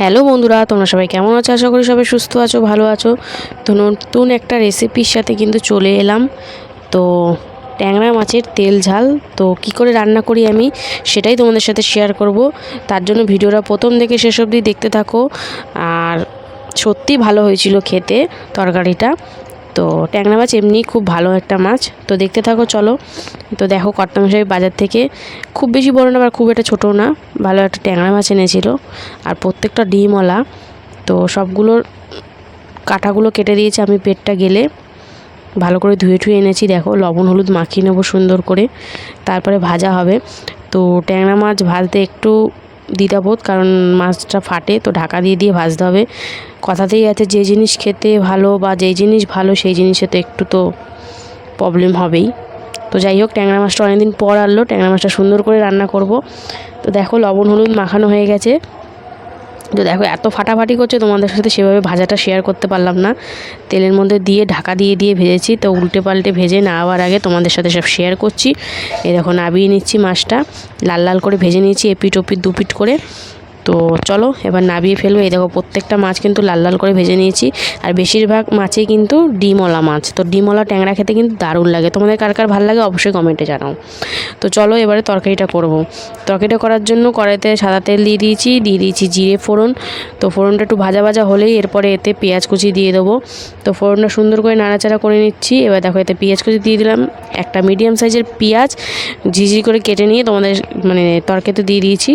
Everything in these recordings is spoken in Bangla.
হ্যালো বন্ধুরা, তোমরা সবাই কেমন আছো? আশা করি সবাই সুস্থ আছো, ভালো আছো। তো নতুন একটা রেসিপির সাথে কিন্তু চলে এলাম। তো ট্যাংরা মাছের তেল ঝাল, তো কি করে রান্না করি আমি সেটাই তোমাদের সাথে শেয়ার করব। তার জন্য ভিডিওটা প্রথম থেকে শেষ অবধি দেখতে থাকো। আর সত্যি ভালো হয়েছিল খেতে তরকারিটা। তো ট্যাংরা মাছ এমনি খুব ভালো একটা মাছ। তো দেখতে থাকো, চলো। তো দেখো কর্তামশাই বাজার থেকে খুব বেশি বড় না, আবার খুব একটা ছোটো না, ভালো একটা ট্যাংরা মাছ এনেছিল। আর প্রত্যেকটা ডিমওয়ালা, তো সবগুলোর কাঁটাগুলো কেটে দিয়েছে আমি পেটটা গেলে। ভালো করে ধুয়ে ঠুয়ে এনেছি, দেখো, লবণ, হলুদ মাখিয়ে নেব সুন্দর করে। তারপরে ভাজা হবে। তো ট্যাংরা মাছ ভাজতে একটু দ্বিধাবোধ কারণ মাছটা ফাটে, তো ঢাকা দিয়ে দিয়ে ভাজতে হবে। কথাতেই আছে, যে জিনিস খেতে ভালো বা যেই জিনিস ভালো, সেই জিনিসে তো একটু তো প্রবলেম হবেই। তো যাই হোক, ট্যাংরা মাছটা অনেকদিন পর আনলো, ট্যাংরা মাছটা সুন্দর করে রান্না করব। তো দেখো, লবণ, হলুদ মাখানো হয়ে গেছে। তো দেখো, এত ফাটাফাটি করছে, তোমাদের সাথে সেভাবে ভাজাটা শেয়ার করতে পারলাম না। তেলের মধ্যে দিয়ে, ঢাকা দিয়ে দিয়ে ভেজেছি, তো উল্টে পাল্টে ভেজে নেওয়ার আগে তোমাদের সাথে সব শেয়ার করছি। এরকম নাবিয়ে নিচ্ছি মাছটা, লাল লাল করে ভেজে নিয়েছি এপিট ওপিট দুপিট করে। তো চলো, এবার নাবিয়ে ফেলব। এই দেখো, প্রত্যেকটা মাছ কিন্তু লাল লাল করে ভেজে নিয়েছি। আর বেশিরভাগ মাছেই কিন্তু ডিমওয়ালা মাছ। তো ডিমওয়ালা ট্যাংরা খেতে কিন্তু দারুণ লাগে। তোমাদের কার কার ভালো লাগে অবশ্যই কমেন্টে জানাও। তো চলো, এবারে তরকারিটা করব। তরকারিটা করার জন্য কড়াইতে সাদা তেল দিয়ে দিয়েছি দিয়ে দিয়েছি জিরে ফোড়ন। তো ফোড়নটা একটু ভাজা ভাজা হলেই এরপরে এতে পেঁয়াজ কুচি দিয়ে দেবো। তো ফোড়নটা সুন্দর করে নাড়াচাড়া করে নিচ্ছি। এবার দেখো, এতে পেঁয়াজ কুচি দিয়ে দিলাম। একটা মিডিয়াম সাইজের পেঁয়াজ ঝিঝি করে কেটে নিয়ে তোমাদের মানে তরকারিতে দিয়ে দিয়েছি।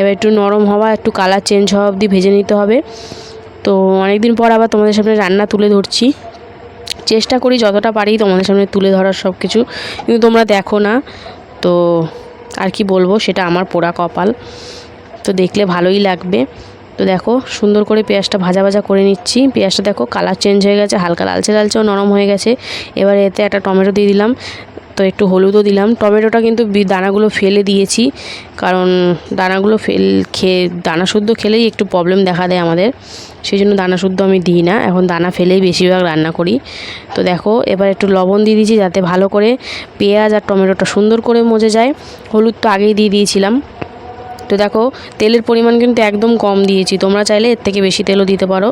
এবার একটু নরম হওয়া একটু কালার চেঞ্জ হওয়া অবধি ভেজে নিতে হবে। তো অনেক দিন পর আবার তোমাদের সামনে রান্না তুলে ধরছি। চেষ্টা করি যতটা পারি তোমাদের সামনে তুলে ধরার সব কিছু কিন্তু তোমরা দেখো না। তো আর কি বলব, সেটা আমার পোড়া কপাল। তো দেখলে ভালোই লাগবে। তো দেখো, সুন্দর করে পেঁয়াজটা ভাজা ভাজা করে নিচ্ছি। পেঁয়াজটা দেখো কালার চেঞ্জ হয়ে গেছে, হালকা লালচে লালচেও নরম হয়ে গেছে। এবার এতে একটা টমেটো দিয়ে দিলাম। তো একটু হলুদও দিলাম। টমেটোটা কিন্তু দানাগুলো ফেলে দিয়েছি, কারণ দানাগুলো ফেল, খেয়ে, দানা শুদ্ধ খেলেই একটু প্রবলেম দেখা দেয় আমাদের। সেই জন্য দানা শুদ্ধ আমি দিই না। এখন দানা ফেলেই বেশিরভাগ রান্না করি। তো দেখো, এবার একটু লবণ দিয়ে দিয়েছি যাতে ভালো করে পেঁয়াজ আর টমেটোটা সুন্দর করে মজে যায়। হলুদ তো আগেই দিয়ে দিয়েছিলাম। তো দেখো, তেলের পরিমাণ কিন্তু একদম কম দিয়েছি। তোমরা চাইলে এর থেকে বেশি তেলও দিতে পারো।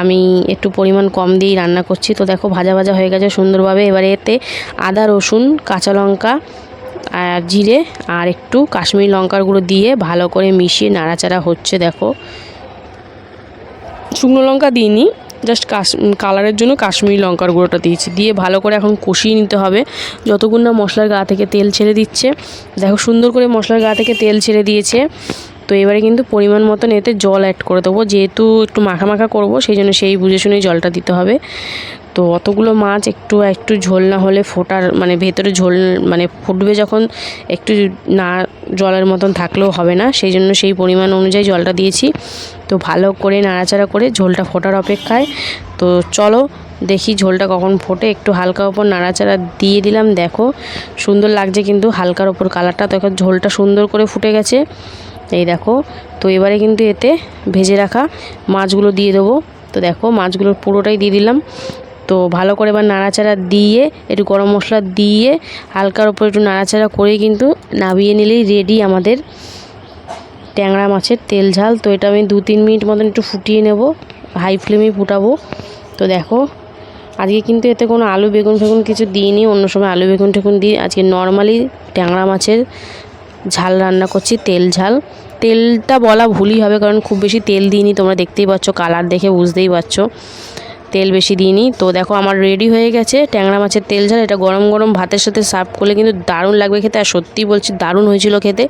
আমি একটু পরিমাণ কম দিয়েই রান্না করছি। তো দেখো, ভাজা ভাজা হয়ে গেছে সুন্দরভাবে। এবারে এতে আদা, রসুন, কাঁচা লঙ্কা আর জিরে আর একটু কাশ্মীরি লঙ্কার গুঁড়ো দিয়ে ভালো করে মিশিয়ে নাড়াচাড়া হচ্ছে, দেখো। শুকনো লঙ্কা দিইনি। জাস্ট কাশ কালারের জন্য কাশ্মীরি লঙ্কার গুঁড়োটা দিয়েছি। দিয়ে ভালো করে এখন কষিয়ে নিতে হবে। যতক্ষণ না মশলার গা থেকে তেল ছেড়ে দিচ্ছে, দেখো সুন্দর করে মশলার গা থেকে তেল ছেড়ে দিয়েছে। তো এবারে কিন্তু পরিমাণ মতন এতে জল অ্যাড করে দেবো। যেহেতু একটু মাখা মাখা করব, সেই জন্য সেই বুঝে শুনেই জলটা দিতে হবে। তো অতগুলো মাছ একটু একটু ঝোল না হলে ফোটার মানে ভেতরে ঝোল মানে ফুটবে যখন একটু না জলের মতন থাকলেও হবে না। সেই জন্য সেই পরিমাণ অনুযায়ী জলটা দিয়েছি। তো ভালো করে নাড়াচাড়া করে ঝোলটা ফোটার অপেক্ষায়। তো চলো দেখি ঝোলটা কখন ফোটে। একটু হালকা ওপর নাড়াচাড়া দিয়ে দিলাম, দেখো। সুন্দর লাগছে কিন্তু হালকার ওপর কালারটা। তো এখন ঝোলটা সুন্দর করে ফুটে গেছে। এই দেখো, তো এবারে কিন্তু এতে ভেজে রাখা মাছগুলো দিয়ে দেবো। তো দেখো মাছগুলোর পুরোটাই দিয়ে দিলাম। তো ভালো করে এবার নাড়াচাড়া দিয়ে, একটু গরম মশলা দিয়ে, হালকার ওপর একটু নাড়াচাড়া করেই কিন্তু নাবিয়ে নিলেই রেডি আমাদের ট্যাংরা মাছের তেল ঝাল। তো এটা আমি দু তিন মিনিট মতন একটু ফুটিয়ে নেব হাই ফ্লেমে ফুটাবো। তো দেখো, আজকে কিন্তু এতে কোনো আলু বেগুন ফেগুন কিছু দিইনি, অন্য সময় আলু বেগুন টেগুন দিই আজকে নর্মালি ট্যাংরা মাছের ঝাল রান্না করছি, তেল ঝাল। তেলটা বলা ভুলই হবে কারণ খুব বেশি তেল দিইনি, তোমরা দেখতেই পাচ্ছ কালার দেখে বুঝতেই পারছ। তেল বেশি দিইনি। তো দেখো আমার রেডি হয়ে গেছে। ট্যাংরা মাছের তেল ঝাল, এটা গরম গরম ভাতের সাথে সার্ভ করলে কিন্তু দারুণ লাগবে খেতে। আর সত্যি বলছি, দারুণ হয়েছিল খেতে।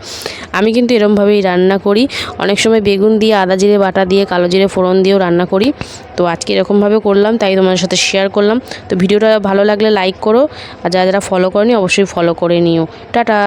আমি কিন্তু এরমভাবেই রান্না করি। অনেক সময় বেগুন দিয়ে আদা জিরে বাটা দিয়ে কালো জিরে ফোড়ন দিয়েও রান্না করি। তো আজকে এরকমভাবে করলাম, তাই তোমাদের সাথে শেয়ার করলাম। তো ভিডিওটা ভালো লাগলে লাইক করো। আর যারা যারা ফলো করনি, অবশ্যই ফলো করে নিও। টাটা!